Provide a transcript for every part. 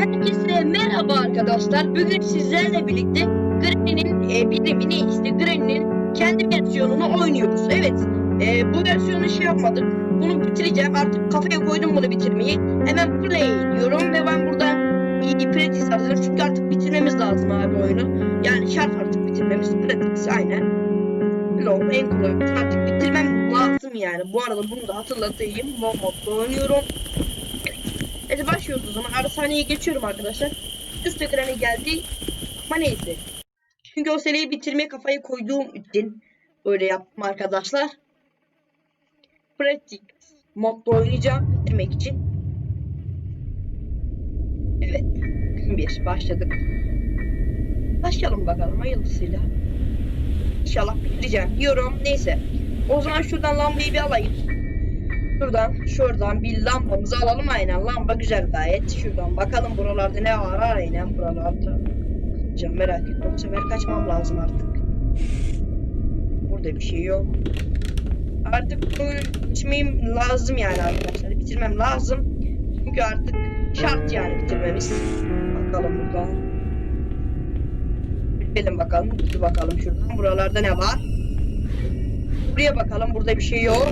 Herkese merhaba arkadaşlar. Bugün sizlerle birlikte Granny'nin e, birimini işte Granny'nin kendi versiyonunu oynuyoruz. Evet. e, bu versiyonu şey yapmadık. Bunu bitireceğim. Artık kafaya koydum bunu bitirmeyi. Hemen play diyorum ve ben burada iyi practice alacağım. Çünkü artık bitirmemiz lazım abi oyunu. Yani şart artık bitirmemiz. Practice aynen. Long en kolay. Artık bitirmem lazım yani. Bu arada bunu da hatırlatayım. Modda oynuyorum. Hadi başlıyoruz o zaman. Ara sahneye geçiyorum arkadaşlar. Üst ekrana geldi. Ama neyse. Çünkü o seriyi bitirmeye kafayı koyduğum için öyle yaptım arkadaşlar. Pratik modda oynayacağım bitirmek için. Evet. Bir başladık. Başlayalım bakalım hayırlısıyla. İnşallah bitireceğim diyorum. Neyse. O zaman şuradan lambayı bir alayım. Şuradan şuradan bir lambamızı alalım aynen. Lamba güzel gayet. Şuradan bakalım buralarda ne var aynen buralarda. Can merak etme bu sefer kaçmam lazım artık. Burada bir şey yok. Artık bunu içmem lazım yani arkadaşlar. Bitirmem lazım. Çünkü artık şart yani bitirmemiz. Bakalım buradan. Gidelim bakalım. Bakalım şuradan. Buralarda ne var? Buraya bakalım. Burada bir şey yok.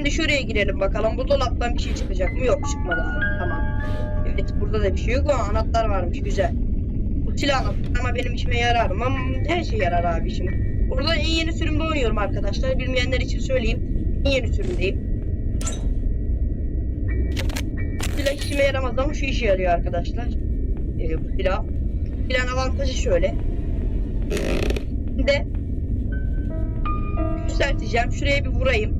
Şimdi şuraya girelim bakalım. Bu dolaptan bir şey çıkacak mı? Yok çıkmadı. Tamam. Evet burada da bir şey yok ama anahtar varmış. Güzel. Bu silah ama benim işime yarar mı? Hmm, Her şey yarar abi şimdi. Burada en yeni sürümde oynuyorum arkadaşlar. Bilmeyenler için söyleyeyim. En yeni sürümdeyim. Silah işime yaramaz ama şu işe yarıyor arkadaşlar. Ee, bu silah. Silahın avantajı şöyle. Şimdi yükselteceğim. Şuraya bir vurayım.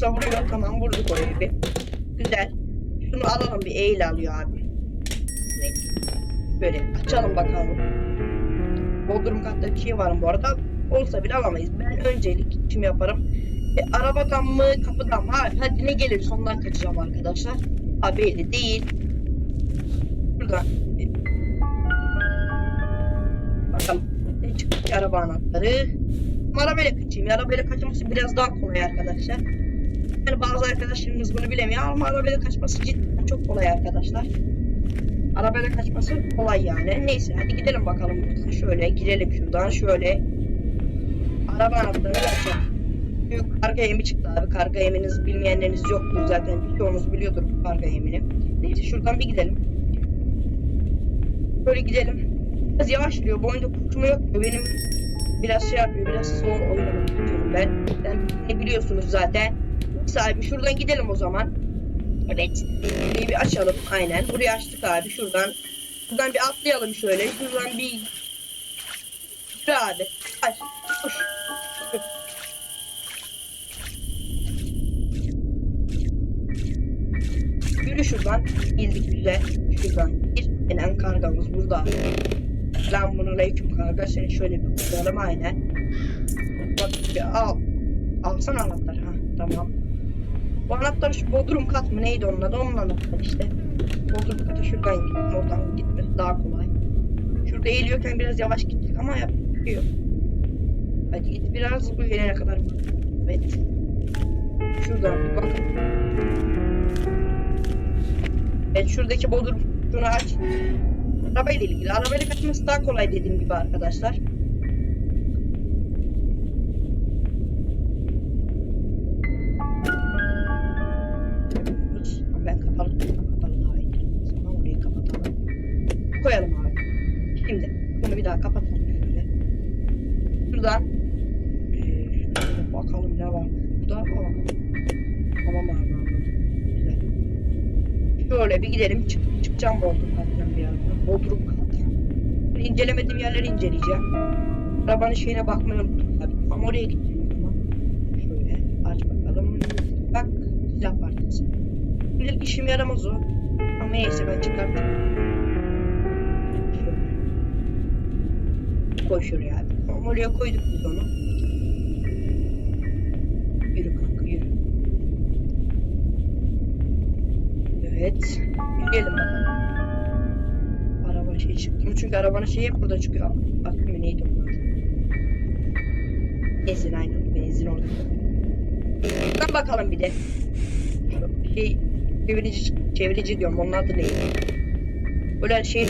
Savuruyor tamam vurduk oraya bir. Güzel. Şunu alalım bir eğil alıyor abi. Neyse. Böyle açalım bakalım. Bodrum katta bir şey var mı bu arada? Olsa bile alamayız. Ben öncelik işimi yaparım. E, arabadan mı kapıdan mı? Ha, hadi ne gelir sondan kaçacağım arkadaşlar. Ha belli değil. Buradan. E, Bakalım. Ne çıktı ki araba anahtarı? Arabayla kaçayım. Arabayla kaçması biraz daha kolay arkadaşlar. Yani bazı arkadaşlarımız bunu bilemiyor ama arabayla kaçması cidden çok kolay arkadaşlar. Arabayla kaçması kolay yani. Neyse hadi gidelim bakalım buradan. Şöyle girelim şuradan şöyle. Araba anahtarını açalım. Büyük karga yemi çıktı abi. Karga yeminiz bilmeyenleriniz yoktur zaten. Birçoğunuz biliyordur bu karga yemini. Neyse şuradan bir gidelim. Böyle gidelim. Biraz yavaşlıyor. Bu oyunda koşma yok. Benim biraz şey yapıyor. Biraz slow oynamak ben. Ben ne biliyorsunuz zaten sahibi. Şuradan gidelim o zaman. Evet. Burayı bir açalım. Aynen. Burayı açtık abi. Şuradan. Şuradan bir atlayalım şöyle. Şuradan bir Yürü abi. Aç. Koş. Yürü. Şuradan. Girdik güzel. Şuradan gir. Enen kargamız burada. Selamun aleyküm karga. Seni şöyle bir kurtaralım aynen. Bak bir al. Alsana anahtar. Ha tamam. Bu anahtar şu Bodrum kat mı neydi onun adı onun anahtarı işte. Bodrum katı şuradan gittim oradan gitmesi daha kolay. Şurada eğiliyorken biraz yavaş gittik ama yapıyor. Hadi git biraz bu gelene kadar. Evet. Şuradan bakın. Evet şuradaki Bodrum şunu aç. Arabayla ilgili. Arabayla kaçması daha kolay dediğim gibi arkadaşlar. İnceleyeceğim. Arabanın şeyine bakmayı unuttum abi. Ama oraya. Tamam. Şöyle aç bakalım. Bak silah partisi. Şimdilik işim yaramaz o. Ama neyse ben çıkarttım. Şöyle. Koy şuraya abi. Tamam oraya koyduk biz onu. Yürü kanka yürü. Evet. Yürüyelim bakalım. Çıktı mı? Çünkü arabanın şeyi hep burada çıkıyor. Mı neydi o? Benzin aynen. Benzin orada. Buradan bakalım bir de. Şey Çevirici, çevirici diyorum onun adı neydi? Böyle şey.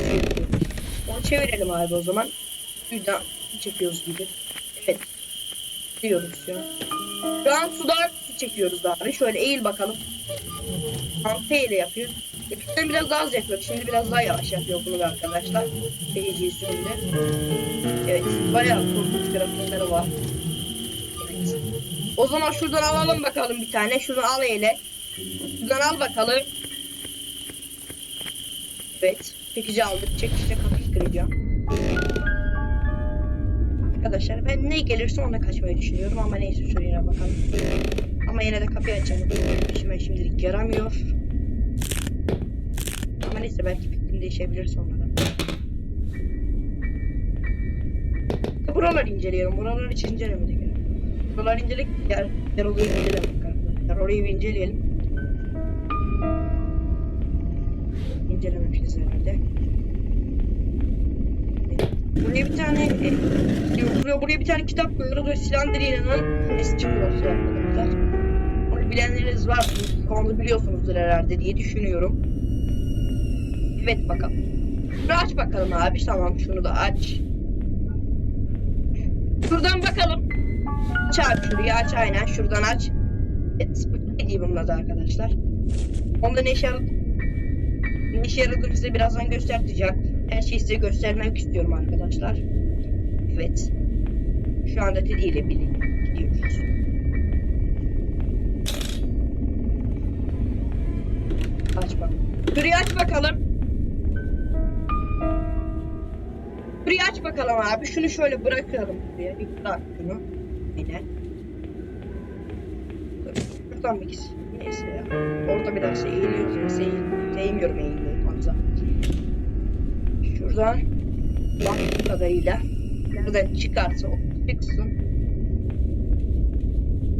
Onu çevirelim abi o zaman. Sudan çekiyoruz gibi. Evet. Diyoruz an. Şu an sudan su çekiyoruz abi. Şöyle eğil bakalım. Ante ile yapıyor. Eskiden biraz daha az yapıyordu. Şimdi biraz daha yavaş yapıyor bunu arkadaşlar. Seyirci sürümde. Evet. Bayağı korkunç grafikleri var. Evet. O zaman şuradan alalım bakalım bir tane. Şunu al eyle. Şuradan al bakalım. Evet. Çekici aldık. Çekişte kapıyı kıracağım. Arkadaşlar ben ne gelirse ona kaçmayı düşünüyorum ama neyse şuraya bakalım. Ama yine de kapıyı açalım. İşime şimdilik yaramıyor. Ama neyse belki fikrim değişebilir sonradan. Buraları inceleyelim. Buraları hiç incelemedik. yani. Buraları incelik yer, yer oluyor incelemedik arkadaşlar. Orayı bir inceleyelim. İncelememişiz herhalde. Buraya bir tane e, buraya, buraya bir tane kitap koyuyoruz ve Silandria'nın nesi çıkıyor arkadaşlar. Onu bilenleriniz var. Onu biliyorsunuzdur herhalde diye düşünüyorum. Evet bakalım. Şunu aç bakalım abi. Tamam şunu da aç. Şuradan bakalım. Aç abi şurayı aç aynen. Şuradan aç. Evet. Bu ne diye bunun arkadaşlar. Onda ne işe yaradı? İşe yaradığını size birazdan göstereceğim. Her şeyi size göstermek istiyorum arkadaşlar. Evet. Şu anda Teddy ile gidiyoruz. Aç bak. Şurayı aç bakalım. Şurayı aç bakalım abi. Şunu şöyle bırakalım buraya. Bir bırak şunu. Aynen. Dur, Şuradan bir git. Neyse ya. Orada biraz eğiliyoruz. Neyse eğilmiyorum eğilmeyi fazla. Şuradan baktığım kadarıyla nereden çıkarsa o çıksın.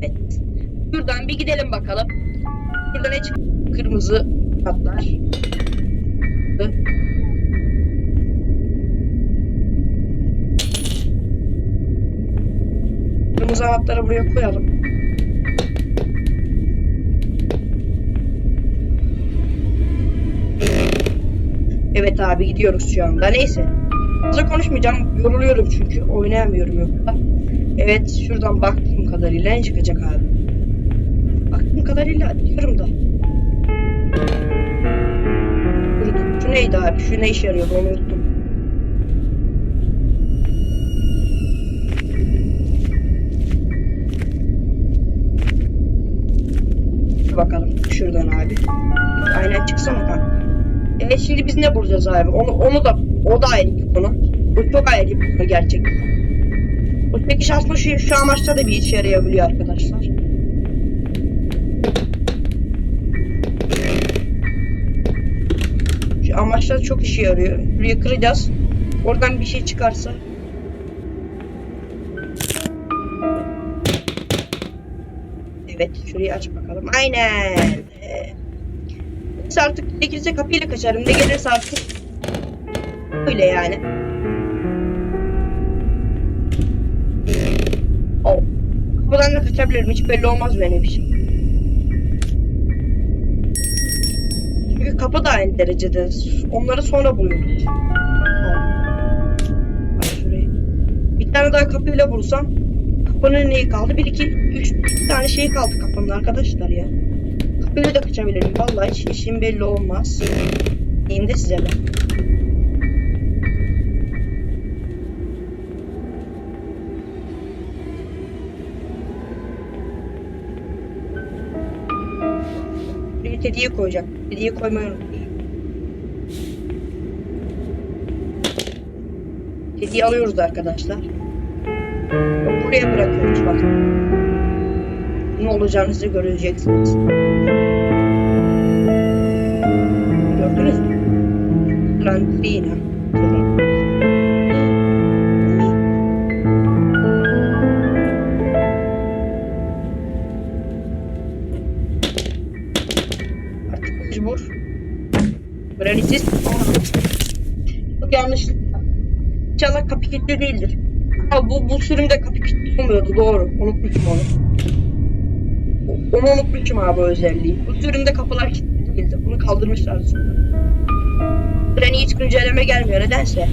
Evet. Şuradan bir gidelim bakalım. Şurada ne çık? Kırmızı hatlar. Hatları buraya koyalım. Evet abi gidiyoruz şu anda. Neyse. Fazla konuşmayacağım. Yoruluyorum çünkü. Oynayamıyorum yoksa. Evet şuradan baktığım kadarıyla ne çıkacak abi? Baktığım kadarıyla diyorum da. Şu neydi abi? Şu ne işe yarıyordu onu unuttum. Şuradan abi. Aynen çıksana kanka. E şimdi biz ne bulacağız abi? Onu onu da o da ayrı bir konu. Bu çok ayrı bir konu gerçekten. Bu çekiş aslında şu, şu amaçta da bir işe yarayabiliyor arkadaşlar. Şu amaçta çok işe yarıyor. Buraya kıracağız. Oradan bir şey çıkarsa. Evet, şurayı aç bakalım. Aynen. Neyse artık gerekirse kapıyla kaçarım. Ne gelirse artık. Öyle yani. Oh. Kapıdan da kaçabilirim. Hiç belli olmaz benim için. Çünkü kapı da aynı derecede. Onları sonra buluyoruz. Oh. Bir tane daha kapıyla bulsam. Kapının neyi kaldı? Bir iki, üç tane şey kaldı kapının arkadaşlar ya. Böyle de kaçabilirim. Vallahi hiç işim belli olmaz. Diyeyim de size ben. Bir tediye koyacak. Tediye koymayı unutmayın. Tediye alıyoruz arkadaşlar. Buraya bırakıyoruz bak. Ne olacağını size göreceksiniz. Gördünüz mü? Lantrina. Artık mecbur. Branisis. Çok yanlış. İnşallah kapı kilitli değildir. Ha bu, bu sürümde kapı kilitli olmuyordu doğru. Unutmuşum onu. Onu unutmuşum abi özelliği. Bu sürümde kapılar kilitli değildi. Bunu kaldırmışlar sonra. Granny hiç güncelleme gelmiyor nedense.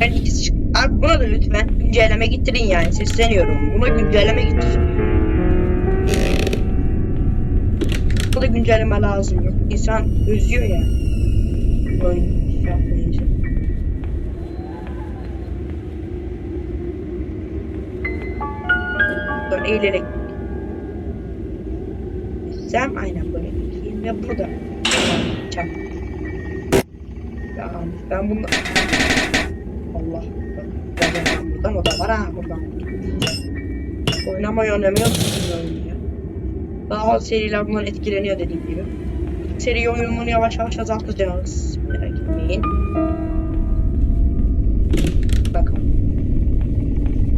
Ben ikisi çık- Abi buna da lütfen güncelleme getirin yani sesleniyorum. Buna güncelleme getirin. Buna da güncelleme lazım yok. İnsan özlüyor yani. Oyun eğilerek Sen aynen böyle gideyim ve bunu da çak. Ya ben bunu Allah. Ben buradan o da var ha buradan. Oynamayı oynamıyor musun ya? Daha az seriler bundan etkileniyor dediğim gibi. Seri oyununu yavaş yavaş azaltacağız. Merak etmeyin. Bakalım.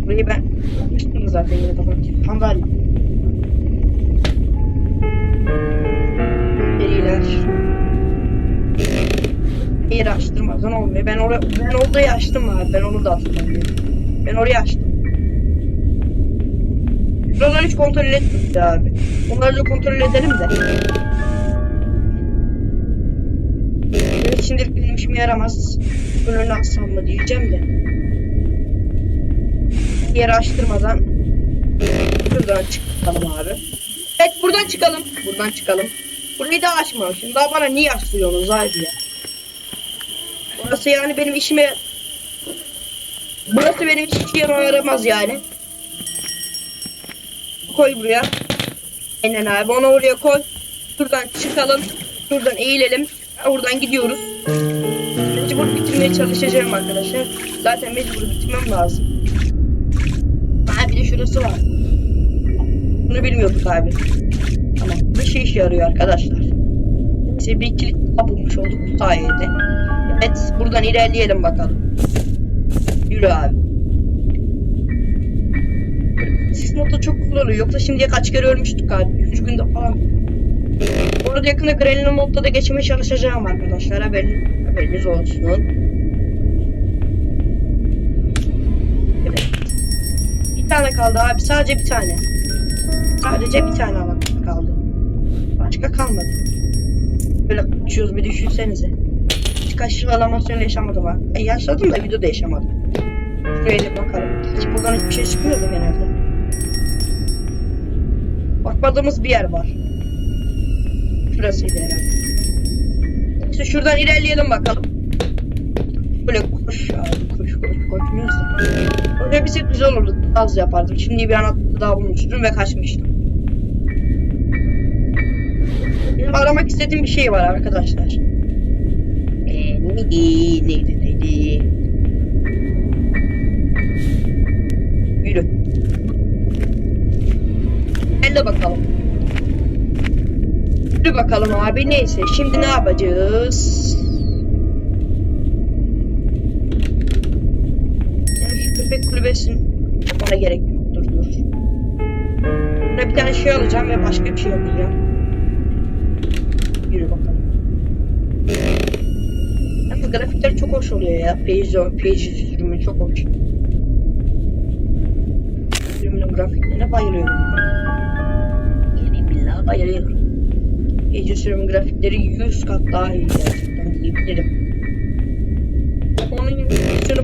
Burayı ben yapmıştım zaten yine de bakayım. Sandalye. Seriler. Yer açtırmadan olmuyor. Ben oraya ben odayı açtım abi. Ben onu da hatırlamıyorum. Ben orayı açtım. Buraları hiç kontrol etmedik abi. Onları da kontrol edelim de. Evet şimdilik benim işime yaramaz. Önünü açsam mı diyeceğim de. Yeri açtırmadan şuradan çıkalım abi. Evet buradan çıkalım. Buradan çıkalım. Burayı da açmamışım. Daha bana niye açtırıyorsunuz abi ya? Burası yani benim işime Burası benim hiç işime yaramaz yani. Koy buraya. Aynen abi onu oraya koy. Şuradan çıkalım. Şuradan eğilelim. Buradan gidiyoruz. Mecbur bitirmeye çalışacağım arkadaşlar. Zaten mecbur bitirmem lazım. Şurası var. Bunu bilmiyorduk abi. Tamam. Bu şey işe yarıyor arkadaşlar. Neyse bir kilit bulmuş olduk bu sayede. Evet buradan ilerleyelim bakalım. Yürü abi. Sis modu çok kullanılıyor. Yoksa şimdiye kaç kere ölmüştük abi. Üç günde falan. Bu arada yakında Granny modda da geçmeye çalışacağım arkadaşlar. Haberin, haberiniz olsun. Bir tane kaldı abi. Sadece bir tane. Sadece bir tane alan kaldı. Başka kalmadı. Böyle kaçıyoruz bir düşünsenize. Hiç kaçış alamasyon yaşamadım ha. E, yaşadım da videoda yaşamadım. Şuraya da bakalım. Hiç buradan hiçbir şey çıkmıyordu genelde. Bakmadığımız bir yer var. Şurasıydı herhalde. İşte şuradan ilerleyelim bakalım. Böyle koş abi koş koş koşmuyoruz da. Şey güzel olurdu. Az yapardım. Şimdi bir anahtarı daha bulmuştum ve kaçmıştım. Benim aramak istediğim bir şey var arkadaşlar. Eee neydi neydi neydi? Yürü. Gel de bakalım. Yürü bakalım abi neyse şimdi ne yapacağız? Yani şu köpek kulübesini bana gerek yoktur dur. Buna bir tane şey alacağım ve başka bir şey yapacağım. Yürü bakalım. Yalnız grafikler çok hoş oluyor ya. Page, page sürümü çok hoş. Sürümünün grafiklerine bayılıyorum. Yeni billahi bayılıyorum. Page sürümün grafikleri 100 kat daha iyi gerçekten diyebilirim.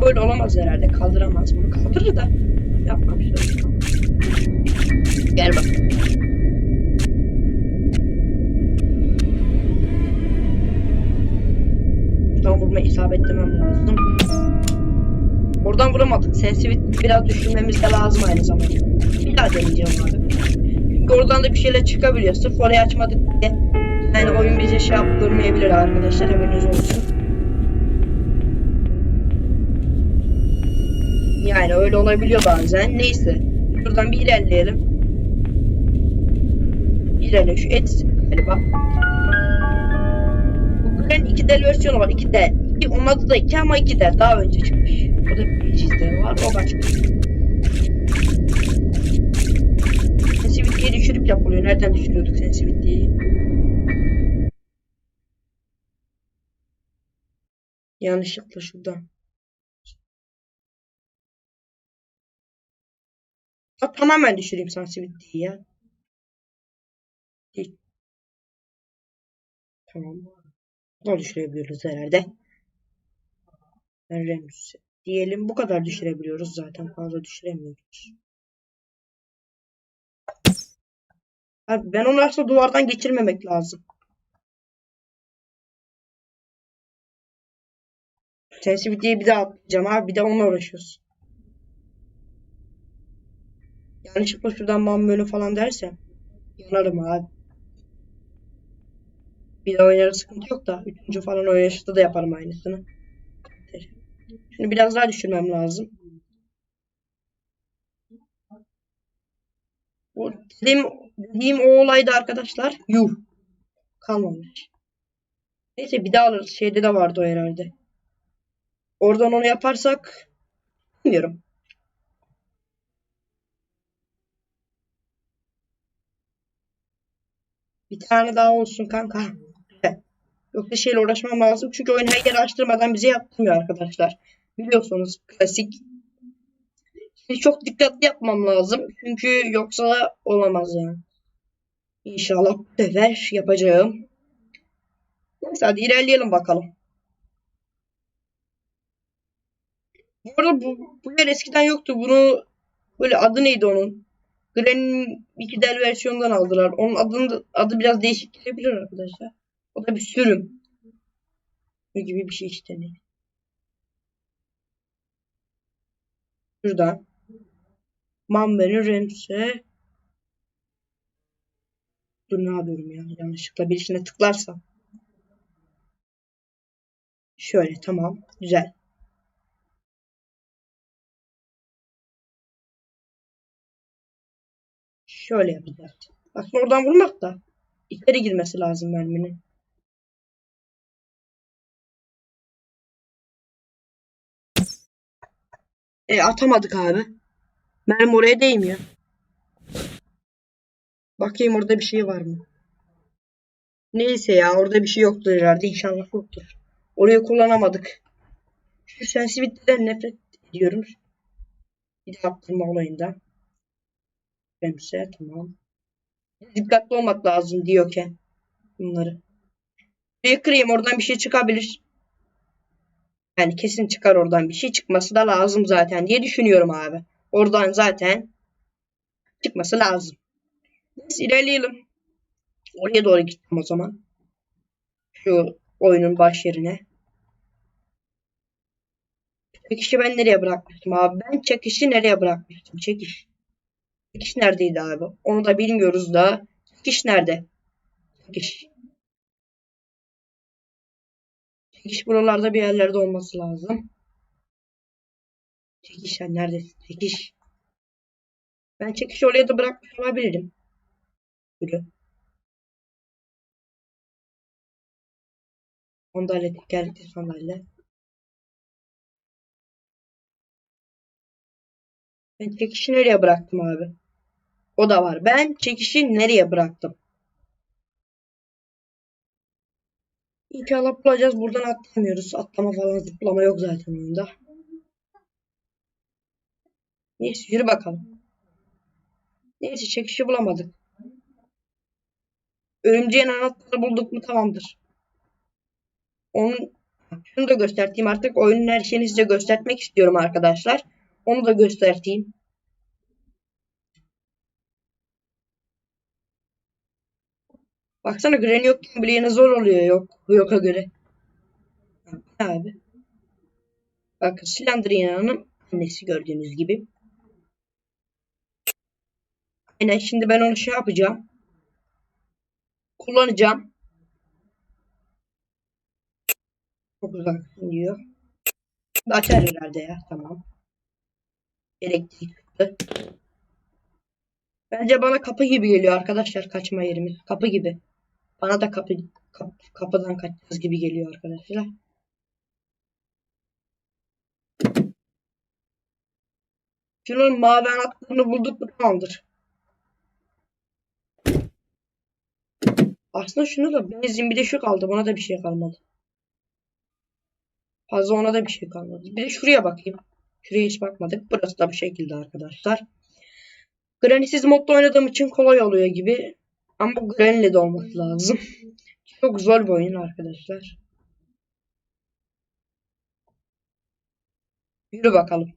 Böyle olamaz herhalde. Kaldıramaz bunu. Kaldırır da. Yapmamışlar. Gel bak. Şuradan vurma isabetlemem lazım. Oradan vuramadık. Sensitivity biraz düşünmemiz de lazım aynı zamanda. Bir daha deneyeceğim abi. Çünkü oradan da bir şeyler çıkabiliyor. Sırf orayı açmadık diye. Yani oyun bize şey yaptırmayabilir arkadaşlar. Haberiniz olsun. Yani öyle olabiliyor bazen. Neyse. Şuradan bir ilerleyelim. İlerle şu et galiba. Google'ın 2D versiyonu var. 2D. İki, onun adı da 2 ama 2D. Daha önce çıkmış. O da bir çizgi var. O başka. Sensitivity'yi düşürüp yapılıyor. Nereden düşürüyorduk sensitivity'yi? Yanlışlıkla şuradan. Ha, tamamen düşüreyim sensitivity'yi ya. Tamam. Bunu düşürebiliyoruz herhalde. Rems diyelim. Bu kadar düşürebiliyoruz zaten. Fazla düşüremiyoruz. Abi ben onu aslında duvardan geçirmemek lazım. Sensitivity'yi bir daha atlayacağım abi. Bir de onunla uğraşıyoruz. Yanlışlıkla şuradan mammönü falan dersem yanarım abi. Bir de oynarız sıkıntı yok da. Üçüncü falan oynayışta da yaparım aynısını. Şimdi biraz daha düşürmem lazım. O dediğim, dediğim o olaydı arkadaşlar. Yuh. Kalmamış. Neyse bir daha alırız. Şeyde de vardı o herhalde. Oradan onu yaparsak bilmiyorum. Bir tane daha olsun kanka. Yoksa şeyle uğraşmam lazım. Çünkü oyun her yeri açtırmadan bize yaptırmıyor arkadaşlar. Biliyorsunuz klasik. Şimdi çok dikkatli yapmam lazım. Çünkü yoksa olamaz yani. İnşallah bu sefer yapacağım. Neyse hadi ilerleyelim bakalım. Bu arada bu, bu yer eskiden yoktu. Bunu böyle adı neydi onun? Granny'nin 2 versiyonundan aldılar. Onun adını, adı biraz değişik gelebilir arkadaşlar. O da bir sürüm. Bu gibi bir şey işte ne. Şuradan. Mamber'in Rems'e Dur ne yapıyorum ya? Yanlışlıkla birisine tıklarsam. Şöyle tamam. Güzel. Şöyle yapacağız. Aslında oradan vurmak da içeri girmesi lazım merminin. E atamadık abi. Mermi oraya değmiyor. Bakayım orada bir şey var mı? Neyse ya orada bir şey yoktur herhalde. İnşallah yoktur. Orayı kullanamadık. Şu sensitivity'den nefret ediyorum. Bir de attırma olayından. Remse tamam. Dikkatli olmak lazım diyorken bunları. Bir kırayım oradan bir şey çıkabilir. Yani kesin çıkar oradan bir şey çıkması da lazım zaten diye düşünüyorum abi. Oradan zaten çıkması lazım. Neyse ilerleyelim. Oraya doğru gittim o zaman. Şu oyunun baş yerine. Çekişi ben nereye bırakmıştım abi? Ben çekişi nereye bırakmıştım? Çekiş. Çekiş neredeydi abi? Onu da bilmiyoruz da. Çekiş nerede? Çekiş. Çekiş buralarda bir yerlerde olması lazım. Çekiş sen neredesin? Çekiş. Ben çekişi oraya da bırakmış olabilirim. Yürü. Sandalye tekerlekli sandalye. Ben çekişi nereye bıraktım abi? O da var. Ben çekişi nereye bıraktım? İnşallah bulacağız. Buradan atlamıyoruz. Atlama falan zıplama yok zaten oyunda. Neyse yürü bakalım. Neyse çekişi bulamadık. Örümceğin anahtarı bulduk mu tamamdır. Onun şunu da göstereyim artık. Oyunun her şeyini size göstermek istiyorum arkadaşlar. Onu da göstereyim. Baksana Granny yokken bile yine zor oluyor yok. Yok'a göre. Abi. Bakın Slenderman'ın annesi gördüğünüz gibi. Aynen şimdi ben onu şey yapacağım. Kullanacağım. Çok uzak diyor. Açar herhalde ya. Tamam. Elektrik çıktı. Bence bana kapı gibi geliyor arkadaşlar kaçma yerimiz. Kapı gibi. Bana da kapı kap, kapıdan kaçacağız gibi geliyor arkadaşlar. Şunun mavi anahtarını bulduk mu tamamdır. Aslında şunu da benzin bir de şu kaldı. Buna da bir şey kalmadı. Fazla ona da bir şey kalmadı. Bir de şuraya bakayım. Şuraya hiç bakmadık. Burası da bu şekilde arkadaşlar. Granny'siz modda oynadığım için kolay oluyor gibi. Ama bu Granny'le de olması lazım. Çok zor bir oyun arkadaşlar. Yürü bakalım.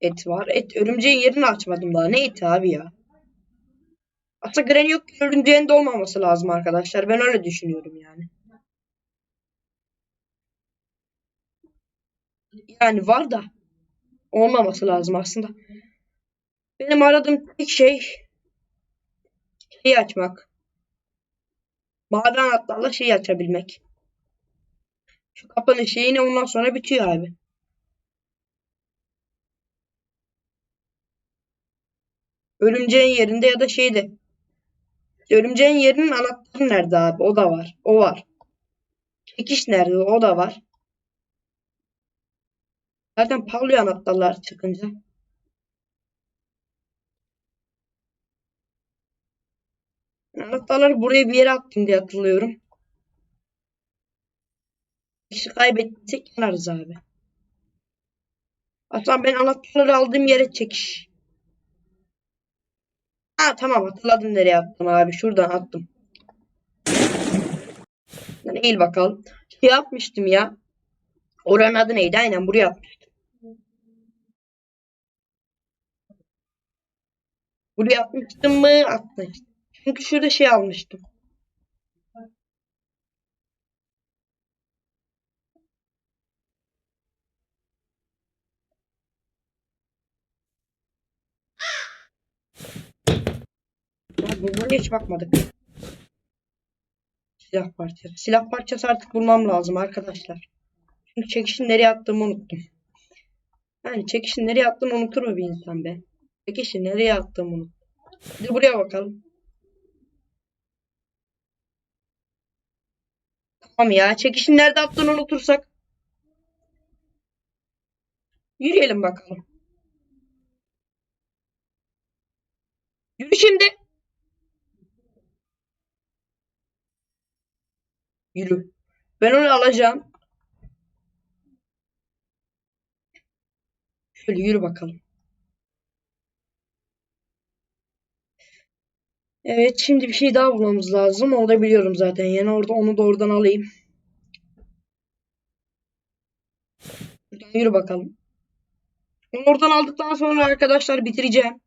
Et var. Et örümceğin yerini açmadım daha. Ne eti abi ya? Aslında Granny yok örümceğin de olmaması lazım arkadaşlar. Ben öyle düşünüyorum yani. Yani var da olmaması lazım aslında. Benim aradığım tek şey şeyi açmak. Mavi anahtarla şeyi açabilmek. Şu kapının şeyini ondan sonra bitiyor abi. Örümceğin yerinde ya da şeyde. Örümceğin yerinin anahtarı nerede abi? O da var. O var. Çekiş nerede? O da var. Zaten parlıyor anahtarlar çıkınca. Anahtarları buraya bir yere attım diye hatırlıyorum. İşte kaybettiysek yanarız abi. Aslında ben anahtarları aldığım yere çekiş. Ha tamam hatırladım nereye attım abi. Şuradan attım. Yani eğil bakalım. Şey yapmıştım ya. Oranın adı neydi? Aynen buraya atmıştım. Buraya atmıştım mı? Atmıştım. Çünkü şurada şey almıştım. Bunlara hiç bakmadık. Silah parçası. Silah parçası artık bulmam lazım arkadaşlar. Çünkü çekişin nereye attığımı unuttum. Yani çekişin nereye attığını unutur mu bir insan be? Çekişin nereye attığımı unuttum. De buraya bakalım. Tamam ya. Çekişin nerede attığını unutursak. Yürüyelim bakalım. Yürü şimdi. Yürü. Ben onu alacağım. Şöyle yürü bakalım. Evet şimdi bir şey daha bulmamız lazım. Onu da biliyorum zaten. Yani orada onu da oradan alayım. Buradan yürü bakalım. Onu oradan aldıktan sonra arkadaşlar bitireceğim.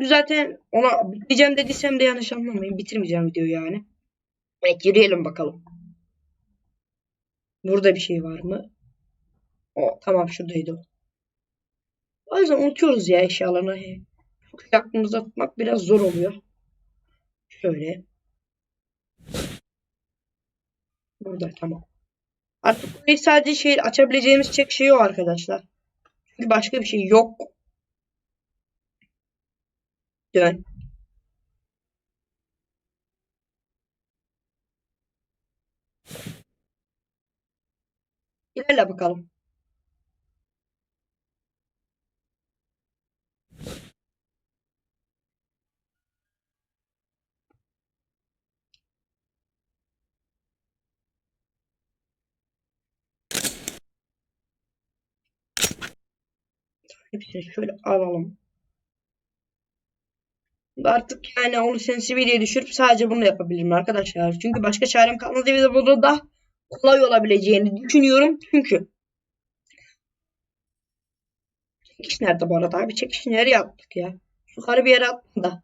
Zaten ona bitireceğim dediysem de yanlış anlamayın. Bitirmeyeceğim videoyu yani. Evet yürüyelim bakalım. Burada bir şey var mı? O tamam şuradaydı o. Bazen unutuyoruz ya eşyalarını. Şey aklımızda tutmak biraz zor oluyor. Şöyle. Burada tamam. Artık burayı sadece şey açabileceğimiz tek şey o arkadaşlar. Çünkü başka bir şey yok. Dön. İlerle bakalım. Hepsini şöyle alalım. Artık yani onu sensitivity'ye düşürüp sadece bunu yapabilirim arkadaşlar. Çünkü başka çarem kalmadı ve burada da kolay olabileceğini düşünüyorum. Çünkü çekiş nerede bu arada abi? Çekiş nereye attık ya? Yukarı bir yere attım da.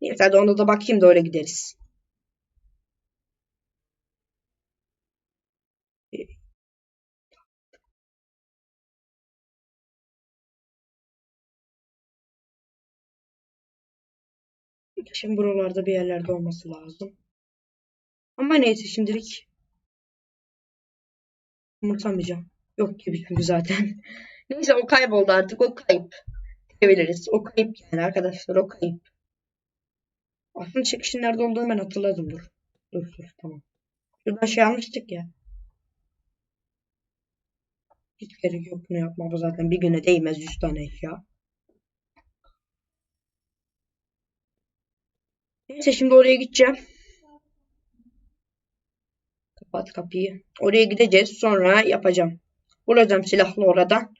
Neyse hadi onda da bakayım da öyle gideriz. Şimdi buralarda bir yerlerde olması lazım. Ama neyse şimdilik umursamayacağım. Yok gibi çünkü zaten. neyse o kayboldu artık. O kayıp. Diyebiliriz. O kayıp yani arkadaşlar. O kayıp. Aslında çekişin nerede olduğunu ben hatırladım. Dur. Dur dur tamam. Şuradan şey almıştık ya. Hiç gerek yok bunu yapmama zaten. Bir güne değmez 100 tane eşya. Neyse şimdi oraya gideceğim. Kapat kapıyı. Oraya gideceğiz. Sonra yapacağım. Bulacağım silahlı oradan.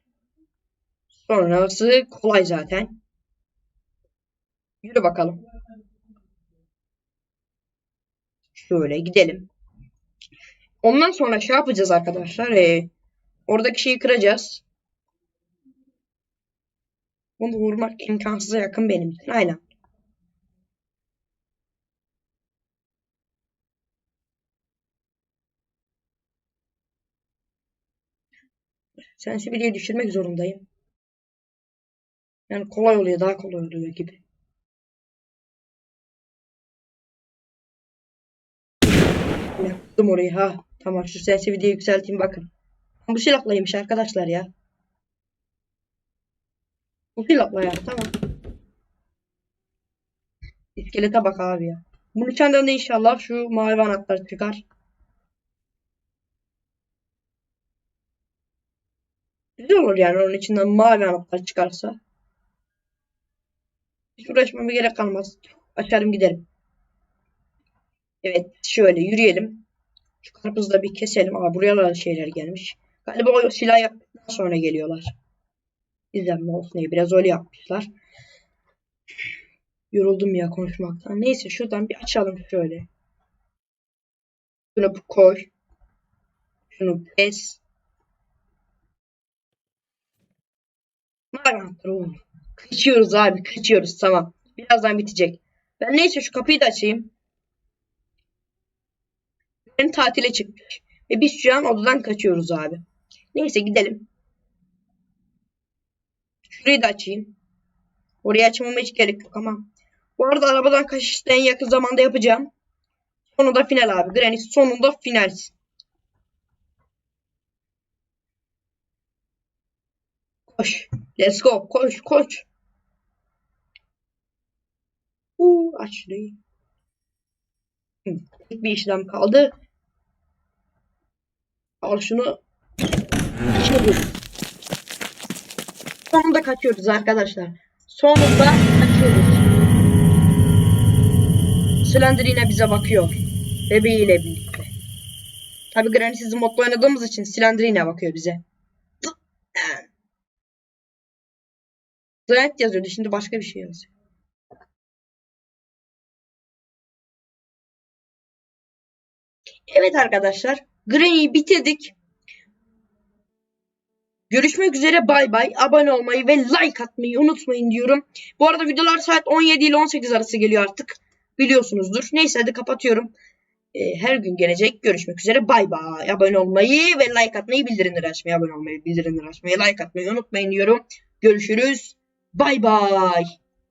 Sonrası kolay zaten. Yürü bakalım. Şöyle gidelim. Ondan sonra şey yapacağız arkadaşlar. Ee, oradaki şeyi kıracağız. Bunu vurmak imkansıza yakın benim için. Aynen. Sensibility'yi düşürmek zorundayım. Yani kolay oluyor, daha kolay oluyor gibi. Yaptım orayı ha. Tamam şu sensitivity'yi yükselteyim bakın. Bu silahlıymış arkadaşlar ya. Bu silahla ya tamam. İskelete bak abi ya. Bunun içinden de inşallah şu mavi anahtar çıkar. Güzel olur yani onun içinden mavi anahtar çıkarsa. Hiç uğraşmama gerek kalmaz. Açarım giderim. Evet şöyle yürüyelim. Şu karpuzu da bir keselim. Aa buraya da şeyler gelmiş. Galiba o silah yaptıktan sonra geliyorlar. İzlenme olsun diye biraz öyle yapmışlar. Yoruldum ya konuşmaktan. Neyse şuradan bir açalım şöyle. Şunu koy. Şunu pes. Oğlum. Kaçıyoruz abi kaçıyoruz tamam. Birazdan bitecek. Ben neyse şu kapıyı da açayım. Ben tatile çıkmış. Ve biz şu an odadan kaçıyoruz abi. Neyse gidelim. Şurayı da açayım. Orayı açmama hiç gerek yok ama. Bu arada arabadan kaçışta en yakın zamanda yapacağım. Sonunda final abi. Granny sonunda final. Koş. Let's go. Koş koş. Uuu aç tek bir işlem kaldı. Al şunu. Sonunda kaçıyoruz arkadaşlar. Sonunda kaçıyoruz. Slender yine bize bakıyor. Bebeğiyle birlikte. Tabi Granny sizin modda oynadığımız için Slender yine bakıyor bize. Giant yazıyordu. Şimdi başka bir şey yazıyor. Evet arkadaşlar. Granny'yi bitirdik. Görüşmek üzere bay bay. Abone olmayı ve like atmayı unutmayın diyorum. Bu arada videolar saat 17 ile 18 arası geliyor artık. Biliyorsunuzdur. Neyse hadi kapatıyorum. Ee, her gün gelecek. Görüşmek üzere. Bay bay. Abone olmayı ve like atmayı, bildirimleri açmayı, abone olmayı, bildirimleri açmayı, like atmayı unutmayın diyorum. Görüşürüz. Bay bay.